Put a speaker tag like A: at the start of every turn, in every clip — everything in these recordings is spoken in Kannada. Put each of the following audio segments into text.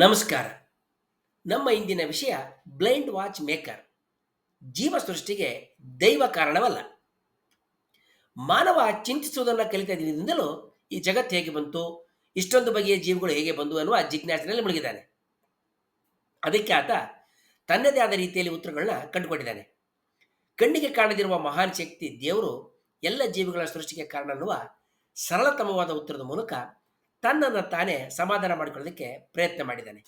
A: ನಮಸ್ಕಾರ. ನಮ್ಮ ಇಂದಿನ ವಿಷಯ ಬ್ಲೈಂಡ್ ವಾಚ್ ಮೇಕರ್ ಜೀವ ಸೃಷ್ಟಿಗೆ ದೈವ ಕಾರಣವಲ್ಲ. ಮಾನವ ಚಿಂತಿಸುವುದನ್ನು ಕಲಿತ ದಿನದಿಂದಲೂ ಈ ಜಗತ್ತು ಹೇಗೆ ಬಂತು, ಇಷ್ಟೊಂದು ಬಗೆಯ ಜೀವಿಗಳು ಹೇಗೆ ಬಂದು ಅನ್ನುವ ಜಿಜ್ಞಾಸಿನಲ್ಲಿ ಮುಳುಗಿದ್ದಾನೆ. ಅದಕ್ಕೆ ಆತ ತನ್ನದೇ ಆದ ರೀತಿಯಲ್ಲಿ ಉತ್ತರಗಳನ್ನ ಕಂಡುಕೊಂಡಿದ್ದಾನೆ. ಕಣ್ಣಿಗೆ ಕಾಣದಿರುವ ಮಹಾನ್ ಶಕ್ತಿ ದೇವರು ಎಲ್ಲ ಜೀವಿಗಳ ಸೃಷ್ಟಿಗೆ ಕಾರಣ ಅನ್ನುವ ಸರಳತಮವಾದ ಉತ್ತರದ ಮೂಲಕ ತನ್ನನ್ನು ತಾನೇ ಸಮಾಧಾನ ಮಾಡಿಕೊಳ್ಳೋದಕ್ಕೆ ಪ್ರಯತ್ನ ಮಾಡಿದ್ದಾನೆ.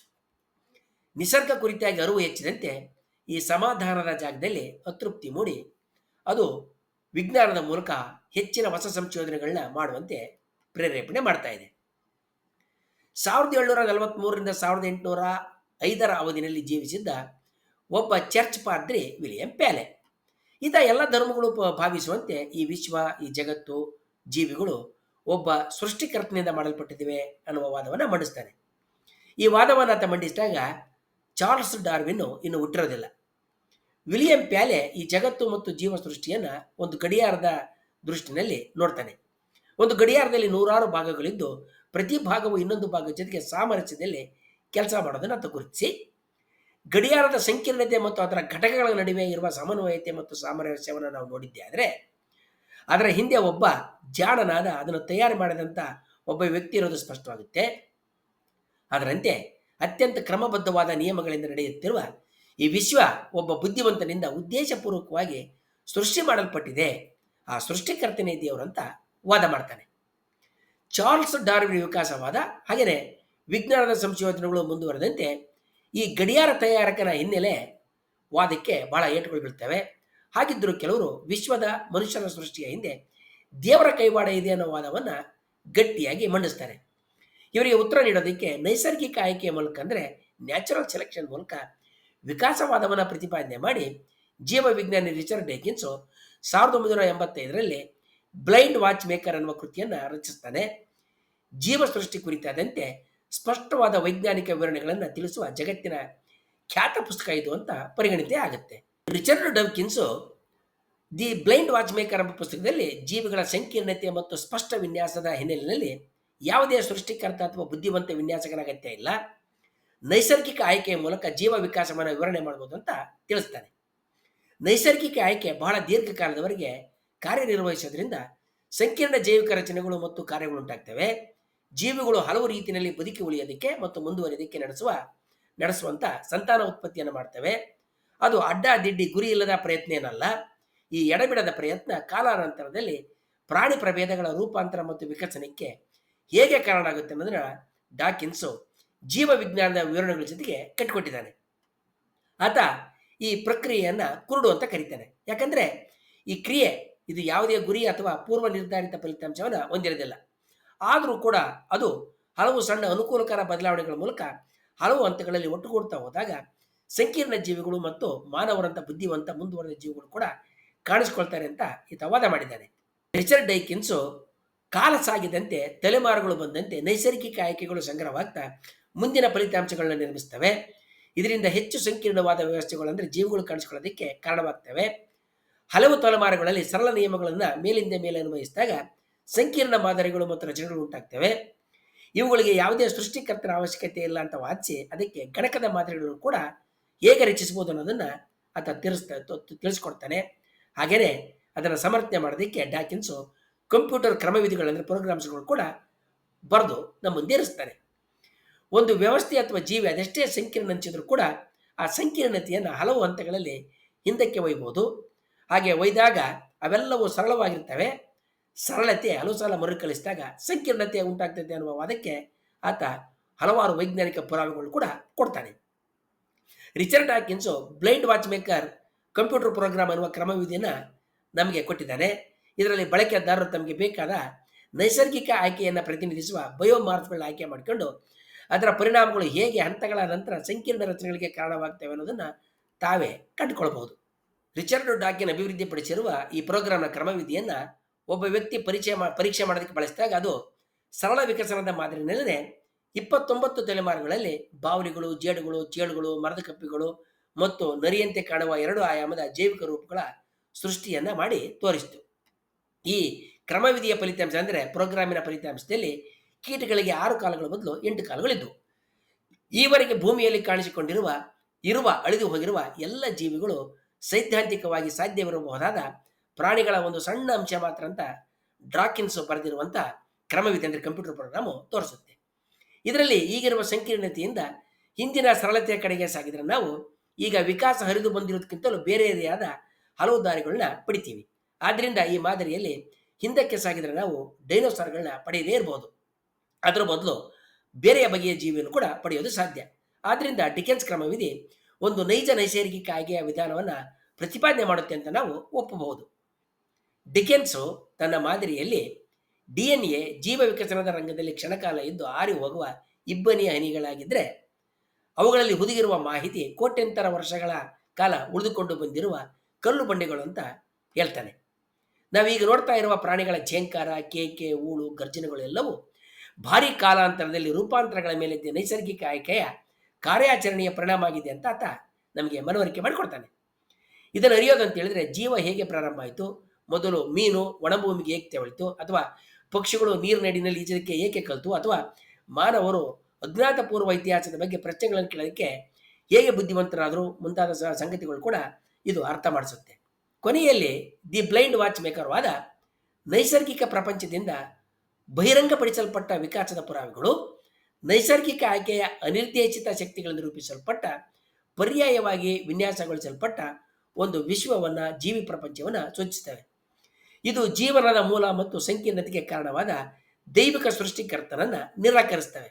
A: ನಿಸರ್ಗ ಕುರಿತಾಗಿ ಅರಿವು ಹೆಚ್ಚಿದಂತೆ ಈ ಸಮಾಧಾನದ ಜಾಗದಲ್ಲಿ ಅತೃಪ್ತಿ ಮೂಡಿ, ಅದು ವಿಜ್ಞಾನದ ಮೂಲಕ ಹೆಚ್ಚಿನ ಹೊಸ ಸಂಶೋಧನೆಗಳನ್ನ ಮಾಡುವಂತೆ ಪ್ರೇರೇಪಣೆ ಮಾಡ್ತಾ ಇದೆ. ಸಾವಿರದ ಏಳ್ನೂರ ನಲವತ್ತ್ಮೂರರಿಂದ ಸಾವಿರದ ಎಂಟುನೂರ ಐದರ ಅವಧಿಯಲ್ಲಿ ಜೀವಿಸಿದ್ದ ಒಬ್ಬ ಚರ್ಚ್ ಪಾದ್ರಿ ವಿಲಿಯಂ ಪ್ಯಾಲೆ. ಈತ ಎಲ್ಲ ಧರ್ಮಗಳು ಭಾವಿಸುವಂತೆ ಈ ವಿಶ್ವ, ಈ ಜಗತ್ತು, ಜೀವಿಗಳು ಒಬ್ಬ ಸೃಷ್ಟಿಕರ್ತನಿಂದ ಮಾಡಲ್ಪಟ್ಟಿದ್ದೇವೆ ಅನ್ನುವ ವಾದವನ್ನು ಮಂಡಿಸ್ತಾನೆ. ಈ ವಾದವನ್ನು ಆತ ಮಂಡಿಸಿದಾಗ ಚಾರ್ಲ್ಸ್ ಡಾರ್ವಿನ್ ಇನ್ನು ಹುಟ್ಟಿರೋದಿಲ್ಲ. ವಿಲಿಯಂ ಪ್ಯಾಲೆ ಈ ಜಗತ್ತು ಮತ್ತು ಜೀವ ಸೃಷ್ಟಿಯನ್ನು ಒಂದು ಗಡಿಯಾರದ ದೃಷ್ಟಿನಲ್ಲಿ ನೋಡ್ತಾನೆ. ಒಂದು ಗಡಿಯಾರದಲ್ಲಿ ನೂರಾರು ಭಾಗಗಳಿದ್ದು ಪ್ರತಿ ಭಾಗವು ಇನ್ನೊಂದು ಭಾಗದ ಜೊತೆಗೆ ಸಾಮರಸ್ಯದಲ್ಲಿ ಕೆಲಸ ಮಾಡೋದನ್ನು ಆತ ಗುರುತಿಸಿ, ಗಡಿಯಾರದ ಸಂಕೀರ್ಣತೆ ಮತ್ತು ಅದರ ಘಟಕಗಳ ನಡುವೆ ಇರುವ ಸಮನ್ವಯತೆ ಮತ್ತು ಸಾಮರಸ್ಯವನ್ನು ನಾವು ನೋಡಿದ್ದೆ ಆದರೆ ಅದರ ಹಿಂದೆ ಒಬ್ಬ ಜಾಣನಾದ ಅದನ್ನು ತಯಾರು ಮಾಡಿದಂಥ ಒಬ್ಬ ವ್ಯಕ್ತಿ ಇರೋದು ಸ್ಪಷ್ಟವಾಗುತ್ತೆ. ಅದರಂತೆ ಅತ್ಯಂತ ಕ್ರಮಬದ್ಧವಾದ ನಿಯಮಗಳಿಂದ ನಡೆಯುತ್ತಿರುವ ಈ ವಿಶ್ವ ಒಬ್ಬ ಬುದ್ಧಿವಂತನಿಂದ ಉದ್ದೇಶಪೂರ್ವಕವಾಗಿ ಸೃಷ್ಟಿ ಮಾಡಲ್ಪಟ್ಟಿದೆ. ಆ ಸೃಷ್ಟಿಕರ್ತನೇ ದೇವರು ಅಂತ ವಾದ ಮಾಡ್ತಾನೆ. ಚಾರ್ಲ್ಸ್ ಡಾರ್ವಿನ್ ವಿಕಾಸವಾದ ಹಾಗೆಯೇ ವಿಜ್ಞಾನದ ಸಂಶೋಧನೆಗಳು ಮುಂದುವರೆದಂತೆ ಈ ಗಡಿಯಾರ ತಯಾರಕನ ಹಿನ್ನೆಲೆ ವಾದಕ್ಕೆ ಬಹಳ ಏಟುಗಳು ಬೀಳ್ತವೆ. ಹಾಗಿದ್ದರೂ ಕೆಲವರು ವಿಶ್ವದ ಮನುಷ್ಯನ ಸೃಷ್ಟಿಯ ಹಿಂದೆ ದೇವರ ಕೈವಾಡ ಇದೆ ಅನ್ನೋ ವಾದವನ್ನು ಗಟ್ಟಿಯಾಗಿ ಮಂಡಿಸ್ತಾರೆ. ಇವರಿಗೆ ಉತ್ತರ ನೀಡೋದಕ್ಕೆ ನೈಸರ್ಗಿಕ ಆಯ್ಕೆಯ ಮೂಲಕ ಅಂದರೆ ನ್ಯಾಚುರಲ್ ಸೆಲೆಕ್ಷನ್ ಮೂಲಕ ವಿಕಾಸವಾದವನ್ನು ಪ್ರತಿಪಾದನೆ ಮಾಡಿ ಜೀವ ವಿಜ್ಞಾನಿ ರಿಚರ್ಡ್ ಡೇಕಿನ್ಸು ಸಾವಿರದ ಒಂಬೈನೂರ ಎಂಬತ್ತೈದರಲ್ಲಿ ಬ್ಲೈಂಡ್ ವಾಚ್ ಮೇಕರ್ ಅನ್ನುವ ಕೃತಿಯನ್ನು ರಚಿಸ್ತಾನೆ. ಜೀವ ಸೃಷ್ಟಿ ಕುರಿತಾದಂತೆ ಸ್ಪಷ್ಟವಾದ ವೈಜ್ಞಾನಿಕ ವಿವರಣೆಗಳನ್ನು ತಿಳಿಸುವ ಜಗತ್ತಿನ ಖ್ಯಾತ ಪುಸ್ತಕ ಇದು ಅಂತ ಪರಿಗಣಿತೆ ಆಗುತ್ತೆ. Richard Dawkins the blind watchmaker ಎಂಬ ಪುಸ್ತಕದಲ್ಲಿ ಜೀವಿಗಳ ಸಂಕೀರ್ಣತೆ ಮತ್ತು ಸ್ಪಷ್ಟ ವಿನ್ಯಾಸದ ಹಿನ್ನೆಲೆಯಲ್ಲಿ ಯಾವುದೇ ಸೃಷ್ಟಿಕರ್ತ ಅಥವಾ ಬುದ್ಧಿವಂತ ವಿನ್ಯಾಸಕನ ಅಗತ್ಯ ಇಲ್ಲ. ನೈಸರ್ಗಿಕ ಆಯ್ಕೆಯ ಮೂಲಕ ಜೀವ ವಿಕಾಸವನ್ನು ವಿವರಣೆ ಮಾಡಬಹುದು ಅಂತ ತಿಳಿಸ್ತಾನೆ. ನೈಸರ್ಗಿಕ ಆಯ್ಕೆ ಬಹಳ ದೀರ್ಘಕಾಲದವರೆಗೆ ಕಾರ್ಯನಿರ್ವಹಿಸೋದ್ರಿಂದ ಸಂಕೀರ್ಣ ಜೈವಿಕ ರಚನೆಗಳು ಮತ್ತು ಕಾರ್ಯಗಳು ಉಂಟಾಗ್ತವೆ. ಜೀವಿಗಳು ಹಲವು ರೀತಿಯಲ್ಲಿ ಬದುಕಿ ಉಳಿಯೋದಕ್ಕೆ ಮತ್ತು ಮುಂದುವರಿಯೋದಕ್ಕೆ ನಡೆಸುವ ನಡೆಸುವಂಥ ಸಂತಾನ ಉತ್ಪತ್ತಿಯನ್ನು ಮಾಡ್ತವೆ. ಅದು ಅಡ್ಡ ದಿಡ್ಡಿ ಗುರಿ ಇಲ್ಲದ ಪ್ರಯತ್ನ ಏನಲ್ಲ, ಈ ಎಡಬಿಡದ ಪ್ರಯತ್ನ ಕಾಲಾನಂತರದಲ್ಲಿ ಪ್ರಾಣಿ ಪ್ರಭೇದಗಳ ರೂಪಾಂತರ ಮತ್ತು ವಿಕಸನಕ್ಕೆ ಹೇಗೆ ಕಾರಣ ಆಗುತ್ತೆ ಅನ್ನೋದನ್ನ ಡಾಕಿನ್ಸು ಜೀವ ವಿಜ್ಞಾನದ ವಿವರಣೆಗಳ ಜೊತೆಗೆ ಕಟ್ಟಿಕೊಟ್ಟಿದ್ದಾನೆ. ಆತ ಈ ಪ್ರಕ್ರಿಯೆಯನ್ನು ಕುರುಡು ಅಂತ ಕರೀತಾನೆ. ಯಾಕಂದ್ರೆ ಈ ಕ್ರಿಯೆ ಇದು ಯಾವುದೇ ಗುರಿ ಅಥವಾ ಪೂರ್ವ ನಿರ್ಧಾರಿತ ಫಲಿತಾಂಶವನ್ನು ಹೊಂದಿರೋದಿಲ್ಲ. ಆದರೂ ಕೂಡ ಅದು ಹಲವು ಸಣ್ಣ ಅನುಕೂಲಕರ ಬದಲಾವಣೆಗಳ ಮೂಲಕ ಹಲವು ಹಂತಗಳಲ್ಲಿ ಒಟ್ಟುಗೂಡ್ತಾ ಹೋದಾಗ ಸಂಕೀರ್ಣ ಜೀವಿಗಳು ಮತ್ತು ಮಾನವರಂತ ಬುದ್ಧಿವಂತ ಮುಂದುವರೆದ ಜೀವಿಗಳು ಕೂಡ ಕಾಣಿಸ್ಕೊಳ್ತಾರೆ ಅಂತ ಈತ ವಾದ ಮಾಡಿದ್ದಾನೆ. ರಿಚರ್ಡ್ ಡೈಕಿನ್ಸು ಕಾಲ ಸಾಗಿದಂತೆ ತಲೆಮಾರುಗಳು ಬಂದಂತೆ ನೈಸರ್ಗಿಕ ಆಯ್ಕೆಗಳು ಸಂಗ್ರಹವಾಗ್ತಾ ಮುಂದಿನ ಫಲಿತಾಂಶಗಳನ್ನ ನಿರ್ಮಿಸ್ತವೆ. ಇದರಿಂದ ಹೆಚ್ಚು ಸಂಕೀರ್ಣವಾದ ವ್ಯವಸ್ಥೆಗಳು ಅಂದರೆ ಜೀವಿಗಳು ಕಾಣಿಸ್ಕೊಳ್ಳೋದಕ್ಕೆ ಕಾರಣವಾಗ್ತವೆ. ಹಲವು ತಲೆಮಾರುಗಳಲ್ಲಿ ಸರಳ ನಿಯಮಗಳನ್ನು ಮೇಲಿಂದ ಮೇಲೆ ಅನ್ವಯಿಸಿದಾಗ ಸಂಕೀರ್ಣ ಮಾದರಿಗಳು ಮತ್ತು ರಚನೆಗಳು ಉಂಟಾಗ್ತವೆ. ಇವುಗಳಿಗೆ ಯಾವುದೇ ಸೃಷ್ಟಿಕರ್ತರ ಅವಶ್ಯಕತೆ ಇಲ್ಲ ಅಂತ ವಾಚಿ ಅದಕ್ಕೆ ಗಣಕದ ಮಾದರಿಗಳು ಕೂಡ ಹೇಗೆ ರಚಿಸ್ಬೋದು ಅನ್ನೋದನ್ನು ಆತ ತಿಳಿಸ್ತಾ ತಿಳಿಸ್ಕೊಡ್ತಾನೆ ಹಾಗೆಯೇ ಅದನ್ನು ಸಮರ್ಥನೆ ಮಾಡೋದಕ್ಕೆ ಡಾಕಿನ್ಸು ಕಂಪ್ಯೂಟರ್ ಕ್ರಮವಿಧಿಗಳನ್ನ ಅಂದರೆ ಪ್ರೋಗ್ರಾಮ್ಸ್ಗಳು ಕೂಡ ಬರೆದು ನಮ್ಮ ಮುಂದೆ ಒಂದು ವ್ಯವಸ್ಥೆ ಅಥವಾ ಜೀವಿ ಅದೆಷ್ಟೇ ಸಂಕೀರ್ಣ ಹಂಚಿದ್ರು ಕೂಡ ಆ ಸಂಕೀರ್ಣತೆಯನ್ನು ಹಲವು ಹಂತಗಳಲ್ಲಿ ಹಿಂದಕ್ಕೆ ಒಯ್ಬೋದು. ಹಾಗೆ ಒಯ್ದಾಗ ಅವೆಲ್ಲವೂ ಸರಳವಾಗಿರ್ತವೆ. ಸರಳತೆ ಹಲವು ಸಲ ಮರುಕಳಿಸಿದಾಗ ಸಂಕೀರ್ಣತೆ ಉಂಟಾಗ್ತದೆ ಅನ್ನುವ ವಾದಕ್ಕೆ ಆತ ಹಲವಾರು ವೈಜ್ಞಾನಿಕ ಪುರಾವೆಗಳು ಕೂಡ ಕೊಡ್ತಾನೆ. Richard Hawkins blind watchmaker computer program ಅನ್ನುವ ಕ್ರಮವಿಧಿಯನ್ನು ನಮಗೆ ಕೊಟ್ಟಿದ್ದಾನೆ. ಇದರಲ್ಲಿ ಬಳಕೆದಾರರು ತಮಗೆ ಬೇಕಾದ ನೈಸರ್ಗಿಕ ಆಯ್ಕೆಯನ್ನು ಪ್ರತಿನಿಧಿಸುವ ಬಯೋಮಾರ್ಫ್ಗಳನ್ನ ಆಯ್ಕೆ ಮಾಡಿಕೊಂಡು ಅದರ ಪರಿಣಾಮಗಳು ಹೇಗೆ ಹಂತಗಳ ನಂತರ ಸಂಕೀರ್ಣ ರಚನೆಗಳಿಗೆ ಕಾರಣವಾಗ್ತವೆ ಅನ್ನೋದನ್ನು ತಾವೇ ಕಂಡುಕೊಳ್ಬಹುದು. ರಿಚರ್ಡ್ ಡಾಕಿನ್ ಅಭಿವೃದ್ಧಿಪಡಿಸಿರುವ ಈ ಪ್ರೋಗ್ರಾಮ್ನ ಕ್ರಮವಿಧಿಯನ್ನು ಒಬ್ಬ ವ್ಯಕ್ತಿ ಪರಿಚಯ ಪರೀಕ್ಷೆ ಮಾಡೋದಕ್ಕೆ ಬಳಸಿದಾಗ ಅದು ಸರಳ ವಿಕಸನದ ಮಾದರಿನಲ್ಲೇ ಇಪ್ಪತ್ತೊಂಬತ್ತು ತಲೆಮಾರುಗಳಲ್ಲಿ ಬಾವಲಿಗಳು, ಜೇಡುಗಳು, ಚೇಳುಗಳು ಮರದ ಕಪ್ಪಿಗಳು ಮತ್ತು ನರಿಯಂತೆ ಕಾಣುವ ಎರಡು ಆಯಾಮದ ಜೈವಿಕ ರೂಪಗಳ ಸೃಷ್ಟಿಯನ್ನು ಮಾಡಿ ತೋರಿಸಿತು. ಈ ಕ್ರಮವಿಧಿಯ ಫಲಿತಾಂಶ ಅಂದರೆ ಪ್ರೋಗ್ರಾಮಿನ ಫಲಿತಾಂಶದಲ್ಲಿ ಕೀಟಗಳಿಗೆ ಆರು ಕಾಲಗಳ ಬದಲು ಎಂಟು ಕಾಲಗಳಿದ್ದವು ಈವರೆಗೆ ಭೂಮಿಯಲ್ಲಿ ಕಾಣಿಸಿಕೊಂಡಿರುವ, ಇರುವ, ಅಳಿದು ಹೋಗಿರುವ ಎಲ್ಲ ಜೀವಿಗಳು ಸೈದ್ಧಾಂತಿಕವಾಗಿ ಸಾಧ್ಯವಿರಬಹುದಾದ ಪ್ರಾಣಿಗಳ ಒಂದು ಸಣ್ಣ ಅಂಶ ಮಾತ್ರ ಅಂತ ಡ್ರಾಕಿನ್ಸ್ ಬರೆದಿರುವಂಥ ಕ್ರಮವಿದೆ ಅಂದರೆ ಕಂಪ್ಯೂಟರ್ ಪ್ರೋಗ್ರಾಮು ತೋರಿಸುತ್ತೆ. ಇದರಲ್ಲಿ ಈಗಿರುವ ಸಂಕೀರ್ಣತೆಯಿಂದ ಹಿಂದಿನ ಸರಳತೆಯ ಕಡೆಗೆ ಸಾಗಿದ್ರೆ ನಾವು ಈಗ ವಿಕಾಸ ಹರಿದು ಬಂದಿರೋದಕ್ಕಿಂತಲೂ ಬೇರೆಯಾದ ಹಲವು ದಾರಿಗಳನ್ನ ಪಡಿತೀವಿ. ಆದ್ದರಿಂದ ಈ ಮಾದರಿಯಲ್ಲಿ ಹಿಂದಕ್ಕೆ ಸಾಗಿದರೆ ನಾವು ಡೈನೋಸಾರ್ಗಳನ್ನ ಪಡೆಯದೇ ಇರಬಹುದು ಅದರ ಬದಲು ಬೇರೆಯ ಬಗೆಯ ಜೀವಿಯನ್ನು ಕೂಡ ಪಡೆಯೋದು ಸಾಧ್ಯ. ಆದ್ದರಿಂದ ಡಿಕೆನ್ಸ್ ಕ್ರಮವಿಧಿ ಒಂದು ನೈಜ ನೈಸರ್ಗಿಕ ಆಯ್ಕೆಯ ವಿಧಾನವನ್ನು ಪ್ರತಿಪಾದನೆ ಮಾಡುತ್ತೆ ಅಂತ ನಾವು ಒಪ್ಪಬಹುದು. ಡಿಕೆನ್ಸು ತನ್ನ ಮಾದರಿಯಲ್ಲಿ ಡಿ ಎನ್ ಎ ಜೀವ ವಿಕಸನದ ರಂಗದಲ್ಲಿ ಕ್ಷಣಕಾಲ ಎಂದು ಆರಿ ಹೋಗುವ ಇಬ್ಬನಿಯ ಹನಿಗಳಾಗಿದ್ದರೆ ಅವುಗಳಲ್ಲಿ ಹುದುಗಿರುವ ಮಾಹಿತಿ ಕೋಟ್ಯಂತರ ವರ್ಷಗಳ ಕಾಲ ಉಳಿದುಕೊಂಡು ಬಂದಿರುವ ಕಲ್ಲು ಬಂಡೆಗಳು ಅಂತ ಹೇಳ್ತಾನೆ. ನಾವೀಗ ನೋಡ್ತಾ ಇರುವ ಪ್ರಾಣಿಗಳ ಝೇಂಕಾರ ಕೇಕೆ, ಊಳು, ಗರ್ಜನೆಗಳು ಎಲ್ಲವೂ ಭಾರಿ ಕಾಲಾಂತರದಲ್ಲಿ ರೂಪಾಂತರಗಳ ಮೇಲೆ ನೈಸರ್ಗಿಕ ಆಯ್ಕೆಯ ಕಾರ್ಯಾಚರಣೆಯ ಪರಿಣಾಮ ಆಗಿದೆ ಅಂತ ಆತ ನಮಗೆ ಮನವರಿಕೆ ಮಾಡಿಕೊಡ್ತಾನೆ. ಇದನ್ನು ಅರಿಯೋದಂತ ಹೇಳಿದ್ರೆ ಜೀವ ಹೇಗೆ ಪ್ರಾರಂಭ ಆಯಿತು? ಮೊದಲು ಮೀನು ಒಣಭೂಮಿಗೆ ಹೇಗೆ ತೆವಳಿತು? ಅಥವಾ ಪಕ್ಷಿಗಳು ನೀರಿನಡಿನಲ್ಲಿ ಈಜಲಿಕ್ಕೆ ಏಕೆ ಕಲಿತು? ಅಥವಾ ಮಾನವರು ಅಜ್ಞಾತಪೂರ್ವ ಇತಿಹಾಸದ ಬಗ್ಗೆ ಪ್ರಶ್ನೆಗಳನ್ನು ಕೇಳೋದಕ್ಕೆ ಹೇಗೆ ಬುದ್ಧಿವಂತರಾದರು ಮುಂತಾದ ಸಂಗತಿಗಳು ಕೂಡ ಇದು ಅರ್ಥ ಮಾಡಿಸುತ್ತೆ. ಕೊನೆಯಲ್ಲಿ ದಿ ಬ್ಲೈಂಡ್ ವಾಚ್ ಮೇಕರ್ ವಾದ ನೈಸರ್ಗಿಕ ಪ್ರಪಂಚದಿಂದ ಬಹಿರಂಗಪಡಿಸಲ್ಪಟ್ಟ ವಿಕಾಸದ ಪುರಾವೆಗಳು, ನೈಸರ್ಗಿಕ ಆಯ್ಕೆಯ ಅನಿರ್ದೇಶಿತ ಶಕ್ತಿಗಳನ್ನು ರೂಪಿಸಲ್ಪಟ್ಟ, ಪರ್ಯಾಯವಾಗಿ ವಿನ್ಯಾಸಗೊಳಿಸಲ್ಪಟ್ಟ ಒಂದು ವಿಶ್ವವನ್ನು, ಜೀವಿ ಪ್ರಪಂಚವನ್ನು ಸೂಚಿಸುತ್ತವೆ. ಇದು ಜೀವನದ ಮೂಲ ಮತ್ತು ಸಂಕೀರ್ಣತೆಗೆ ಕಾರಣವಾದ ದೈವಿಕ ಸೃಷ್ಟಿಕರ್ತನನ್ನು ನಿರಾಕರಿಸ್ತವೆ.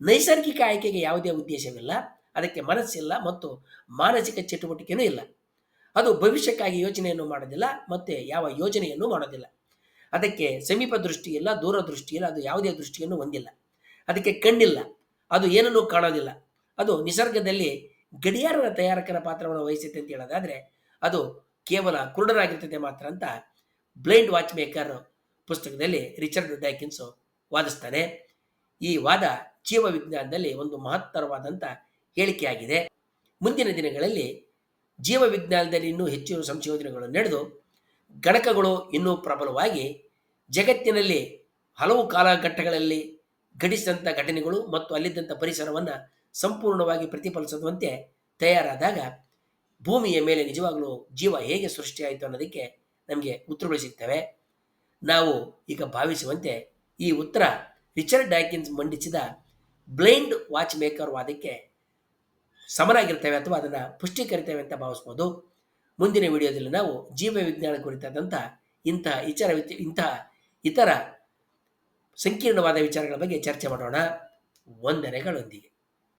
A: ನೈಸರ್ಗಿಕ ಆಯ್ಕೆಗೆ ಯಾವುದೇ ಉದ್ದೇಶವಿಲ್ಲ, ಅದಕ್ಕೆ ಮನಸ್ಸಿಲ್ಲ ಮತ್ತು ಮಾನಸಿಕ ಚಟುವಟಿಕೆಯೂ ಇಲ್ಲ. ಅದು ಭವಿಷ್ಯಕ್ಕಾಗಿ ಯೋಚನೆಯನ್ನು ಮಾಡೋದಿಲ್ಲ ಮತ್ತು ಯಾವ ಯೋಜನೆಯನ್ನು ಮಾಡೋದಿಲ್ಲ. ಅದಕ್ಕೆ ಸಮೀಪ ದೃಷ್ಟಿ ಇಲ್ಲ, ದೂರ ದೃಷ್ಟಿ ಇಲ್ಲ, ಅದು ಯಾವುದೇ ದೃಷ್ಟಿಯನ್ನು ಹೊಂದಿಲ್ಲ. ಅದಕ್ಕೆ ಕಣ್ಣಿಲ್ಲ, ಅದು ಏನನ್ನೂ ಕಾಣೋದಿಲ್ಲ. ಅದು ನಿಸರ್ಗದಲ್ಲಿ ಗಡಿಯಾರದ ತಯಾರಕನ ಪಾತ್ರವನ್ನು ವಹಿಸುತ್ತೆ ಅಂತ ಹೇಳೋದಾದರೆ ಅದು ಕೇವಲ ಕುರುಡರಾಗಿರ್ತದೆ ಮಾತ್ರ ಅಂತ ಬ್ಲೈಂಡ್ ವಾಚ್ ಮೇಕರ್ ಪುಸ್ತಕದಲ್ಲಿ ರಿಚರ್ಡ್ ಡ್ಯಾಕಿನ್ಸ್ ವಾದಿಸ್ತಾನೆ. ಈ ವಾದ ಜೀವ ವಿಜ್ಞಾನದಲ್ಲಿ ಒಂದು ಮಹತ್ತರವಾದಂಥ ಹೇಳಿಕೆಯಾಗಿದೆ. ಮುಂದಿನ ದಿನಗಳಲ್ಲಿ ಜೀವ ವಿಜ್ಞಾನದಲ್ಲಿ ಇನ್ನೂ ಹೆಚ್ಚಿನ ಸಂಶೋಧನೆಗಳು ನಡೆದು, ಗಣಕಗಳು ಇನ್ನೂ ಪ್ರಬಲವಾಗಿ ಜಗತ್ತಿನಲ್ಲಿ ಹಲವು ಕಾಲಘಟ್ಟಗಳಲ್ಲಿ ಘಟಿಸಿದಂಥ ಘಟನೆಗಳು ಮತ್ತು ಅಲ್ಲಿದ್ದಂಥ ಪರಿಸರವನ್ನು ಸಂಪೂರ್ಣವಾಗಿ ಪ್ರತಿಫಲಿಸುವಂತೆ ತಯಾರಾದಾಗ ಭೂಮಿಯ ಮೇಲೆ ನಿಜವಾಗಲೂ ಜೀವ ಹೇಗೆ ಸೃಷ್ಟಿಯಾಯಿತು ಅನ್ನೋದಕ್ಕೆ ನಮಗೆ ಉತ್ತರಗಳು ಸಿಗ್ತವೆ. ನಾವು ಈಗ ಭಾವಿಸುವಂತೆ ಈ ಉತ್ತರ ರಿಚರ್ಡ್ ಡ್ಯಾಕಿನ್ಸ್ ಮಂಡಿಸಿದ ಬ್ಲೈಂಡ್ ವಾಚ್ ಮೇಕರ್ ವಾದಕ್ಕೆ ಸಮನಾಗಿರ್ತವೆ ಅಥವಾ ಅದನ್ನು ಪುಷ್ಟೀಕರಿತೇವೆ ಅಂತ ಭಾವಿಸ್ಬೋದು. ಮುಂದಿನ ವಿಡಿಯೋದಲ್ಲಿ ನಾವು ಜೀವ ವಿಜ್ಞಾನ ಕುರಿತಾದಂಥ ಇಂತಹ ಇತರ ಇಂತಹ ಇತರ ಸಂಕೀರ್ಣವಾದ ವಿಚಾರಗಳ ಬಗ್ಗೆ ಚರ್ಚೆ ಮಾಡೋಣ. ವಂದನೆಗಳೊಂದಿಗೆ.